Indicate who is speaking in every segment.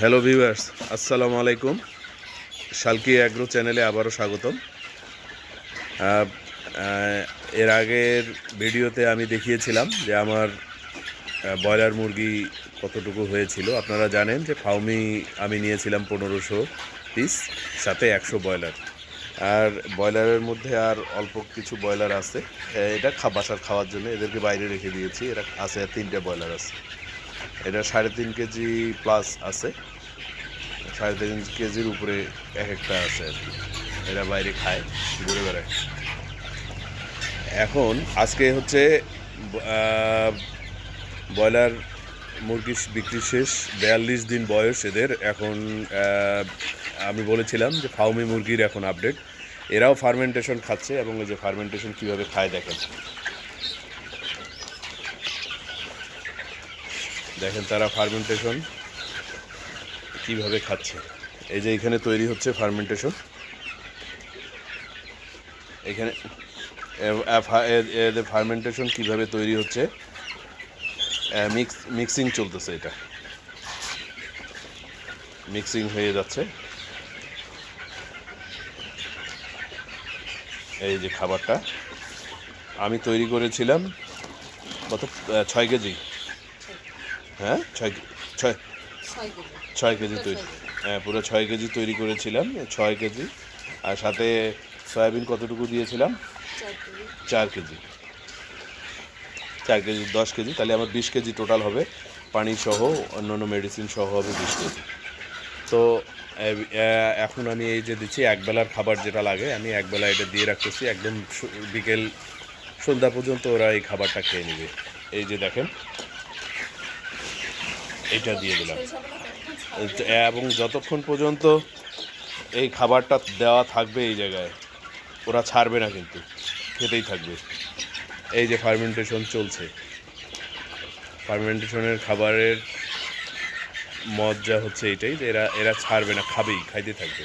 Speaker 1: Hello viewers আসসালামু আলাইকুম শালকি agro চ্যানেলে আবারও স্বাগতম। এর আগের ভিডিওতে আমি দেখিয়েছিলাম যে আমার ব্রয়লার মুরগি কতটুকু হয়েছিল। আপনারা জানেন যে ফাউমি আমি নিয়েছিলাম পনেরোশো পিস সাথে একশো ব্রয়লার। আর ব্রয়লারের মধ্যে আর অল্প কিছু ব্রয়লার আছে। এটা বাসার খাওয়ার জন্য এদেরকে বাইরে রেখে দিয়েছি। এরা আছে, তিনটে ব্রয়লার আছে। এটা সাড়ে তিন কেজি প্লাস আছে। সাড়ে তিন কেজির উপরে এক একটা আছে আর কি। এরা বাইরে খায়, ঘুরে বেড়ায়। এখন আজকে হচ্ছে ব্রয়লার মুরগি বিক্রি শেষ, বিয়াল্লিশ দিন বয়স এদের। এখন আমি বলেছিলাম যে ফাউমি মুরগির এখন আপডেট এরাও ফার্মেন্টেশন খাচ্ছে এবং যে ফার্মেন্টেশন কীভাবে খায় দেখেন। দেখেন তারা ফার্মেন্টেশন কীভাবে খাচ্ছে। এই যে এখানে তৈরি হচ্ছে ফার্মেন্টেশন এখানে এদের ফার্মেন্টেশন কীভাবে তৈরি হচ্ছে মিক্স মিক্সিং চলতেছে এটা। মিক্সিং হয়ে যাচ্ছে। এই যে খাবারটা আমি তৈরি করেছিলাম কত ছয় কেজি। হ্যাঁ? ছয় ছয়
Speaker 2: ছয় কেজি।
Speaker 1: তৈরি। হ্যাঁ পুরো ছয় কেজি তৈরি করেছিলাম ছয় কেজি। আর সাথে সয়াবিন কতটুকু দিয়েছিলাম?
Speaker 2: চার কেজি।
Speaker 1: চার কেজি। দশ কেজি তাহলে আমার বিশ কেজি টোটাল হবে। পানি সহ অন্যান্য মেডিসিন সহ হবে বিশ কেজি। তো এখন আমি এই যে দিচ্ছি একবেলার খাবার যেটা লাগে আমি একবেলা এটা দিয়ে রাখতেছি। একদম বিকেল সন্ধ্যা পর্যন্ত ওরা এই খাবারটা খেয়ে নেবে। এই যে দেখেন এটা দিয়ে দিলাম। এবং যতক্ষণ পর্যন্ত এই খাবারটা দেওয়া থাকবে এই জায়গায়, ওরা ছাড়বে না কিন্তু, খেতেই থাকবে। এই যে ফার্মেন্টেশন চলছে। ফার্মেন্টেশনের খাবারের মজা হচ্ছে এটাই যে এরা এরা ছাড়বে না, খাবেই, খাইতে থাকবে।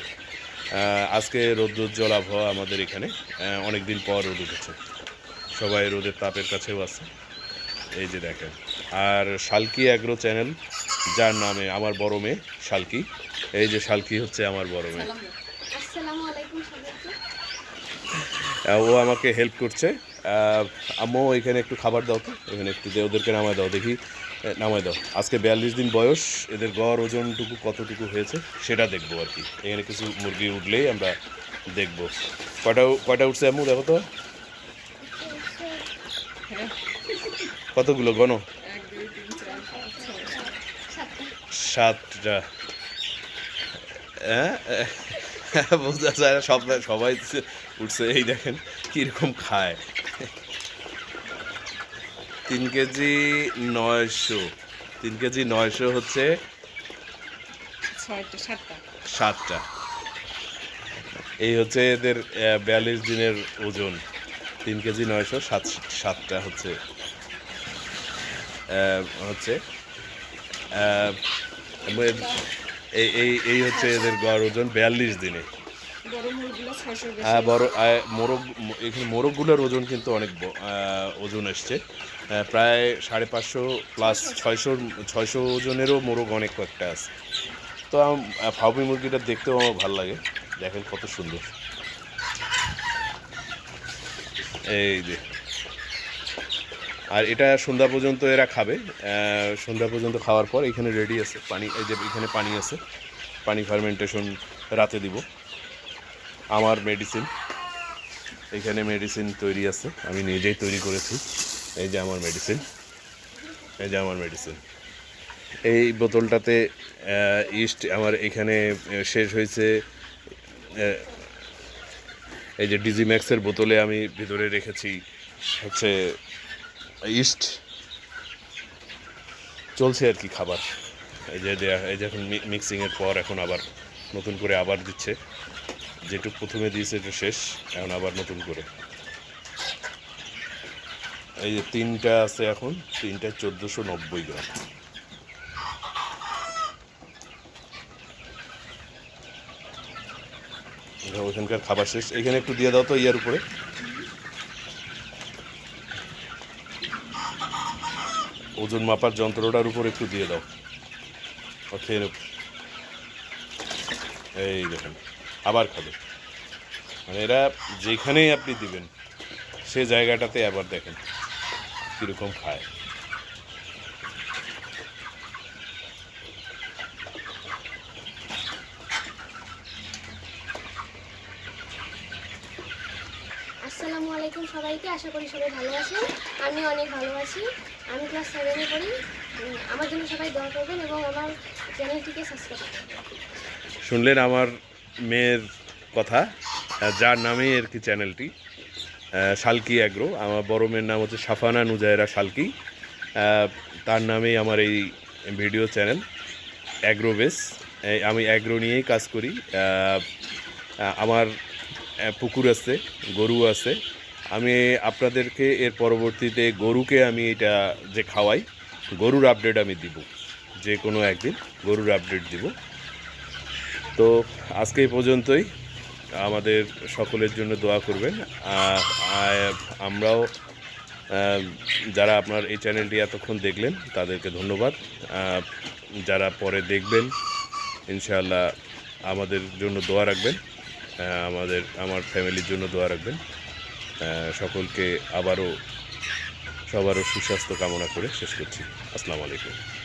Speaker 1: আজকে রৌদ্রোজ্জ্বল আবহাওয়া আমাদের এখানে। অনেক দিন পর রোদ উঠেছে। সবাই রোদের তাপের কাছেও আছে। এই যে দেখেন। আর শালকি অ্যাগ্রো চ্যানেল যার নামে আমার বড় মেয়ে শালকি। এই যে শালকি হচ্ছে আমার বড় মেয়ে। ও আমাকে হেল্প করছে। আম্মু এখানে একটু খাবার দাও তো। এখানে একটু দে ওদেরকে নামায় দাও দেখি। নামায় দাও। আজকে বিয়াল্লিশ দিন বয়স এদের গড় ওজনটুকু কতটুকু হয়েছে সেটা দেখব আর কি। এখানে কিছু মুরগি উঠলেই আমরা দেখব। কয়টা কয়টা উঠছে আম্মু দেখো তো। কতগুলো গণ?
Speaker 2: সাতটা।
Speaker 1: হ্যাঁ? বোঝা যায় সব সবাই উঠছে এই দেখেন কীরকম খায়। তিন কেজি নয়শো। তিন কেজি নয়শো হচ্ছে
Speaker 2: সাতটা।
Speaker 1: এই হচ্ছে এদের বিয়াল্লিশ দিনের ওজন। তিন কেজি নয়শো সাত সাতটা হচ্ছে। হচ্ছে এই এই হচ্ছে এদের গড় ওজন বিয়াল্লিশ দিনে। হ্যাঁ বড় মোরগ, এখানে মোরগগুলোর ওজন কিন্তু অনেক ওজন এসছে। প্রায় সাড়ে পাঁচশো প্লাস ছয়শো ছয়শো ওজনেরও মোরগ অনেক কয়েকটা আছে। তো ফাউমি মুরগিটা দেখতেও আমার ভালো লাগে। দেখেন কত সুন্দর। এই যে। আর এটা সন্ধ্যা পর্যন্ত এরা খাবে। সন্ধ্যা পর্যন্ত খাওয়ার পর এখানে রেডি আছে পানি, এই যে এখানে পানি আছে, পানি ফার্মেন্টেশন রাতে দিব। আমার মেডিসিন এখানে মেডিসিন তৈরি আছে, আমি নিজেই তৈরি করেছি। এই যে আমার মেডিসিন এই যে আমার মেডিসিন এই বোতলটাতে ইস্ট আমার এখানে শেষ হয়েছে এই যে ডিজিম্যাক্সের বোতলে আমি ভিতরে রেখেছি, হচ্ছে ইস্ট চলছে আর কি খাবার। এই যে দেয়া- এই যে এখন মিক্সিংয়ের পর এখন আবার নতুন করে আবার দিচ্ছে। যেটুকু প্রথমে দিয়েছে এটা শেষ, এখন আবার নতুন করে। এই যে তিনটা আছে এখন, তিনটা চোদ্দোশো নব্বই গ্রাম। ওখানকার খাবার শেষ। এখানে একটু দিয়ে দাও তো ইয়ার উপরে। ওজন মাপার যন্ত্রটার উপর একটু দিয়ে দাও। খেয়ে নেব। এই দেখুন, আবার খাবে। মানে এরা যেখানেই আপনি দিবেন, সে জায়গাটাতে আবার দেখেন কীরকম খায়।
Speaker 2: আসসালামু আলাইকুম সবাইকে, আশা করি সবাই ভালো আছেন। আমি অনেক ভালো আছি। আমি ক্লাস সেভেনে পড়ি। আমার জন্য সবাই দোয়া করবেন এবং আমার চ্যানেলটিকে সাবস্ক্রাইব করবেন।
Speaker 1: শুনলেন আমার মেয়ের কথা যার নামে আর কি চ্যানেলটি? শালকি অ্যাগ্রো। আমার বড় মেয়ের নাম হচ্ছে সাফানা নুজায়রা শালকি তার নামেই আমার এই ভিডিও চ্যানেল, অ্যাগ্রো বেস। আমি অ্যাগ্রো নিয়েই কাজ করি। আমার পুকুর আছে, গরু আছে। আমি আপনাদেরকে এর পরবর্তীতে গরুকে আমি এটা যে খাওয়াই, গরুর আপডেট আমি দিব। যে কোনো একদিন গরুর আপডেট দিব। তো আজকে পর্যন্তই। আমাদের সকলের জন্য দোয়া করবেন। আমরাও যারা আপনার এই চ্যানেলটি এতক্ষণ দেখলেন, তাদেরকে ধন্যবাদ। যারা পরে দেখবেন, ইনশাআল্লাহ আমাদের জন্য দোয়া রাখবেন। আমাদের, আমার ফ্যামিলির জন্য দোয়া রাখবেন। সকলকে আবারও সবারও সুস্বাস্থ্য কামনা করে শেষ করছি। আসসালামু আলাইকুম।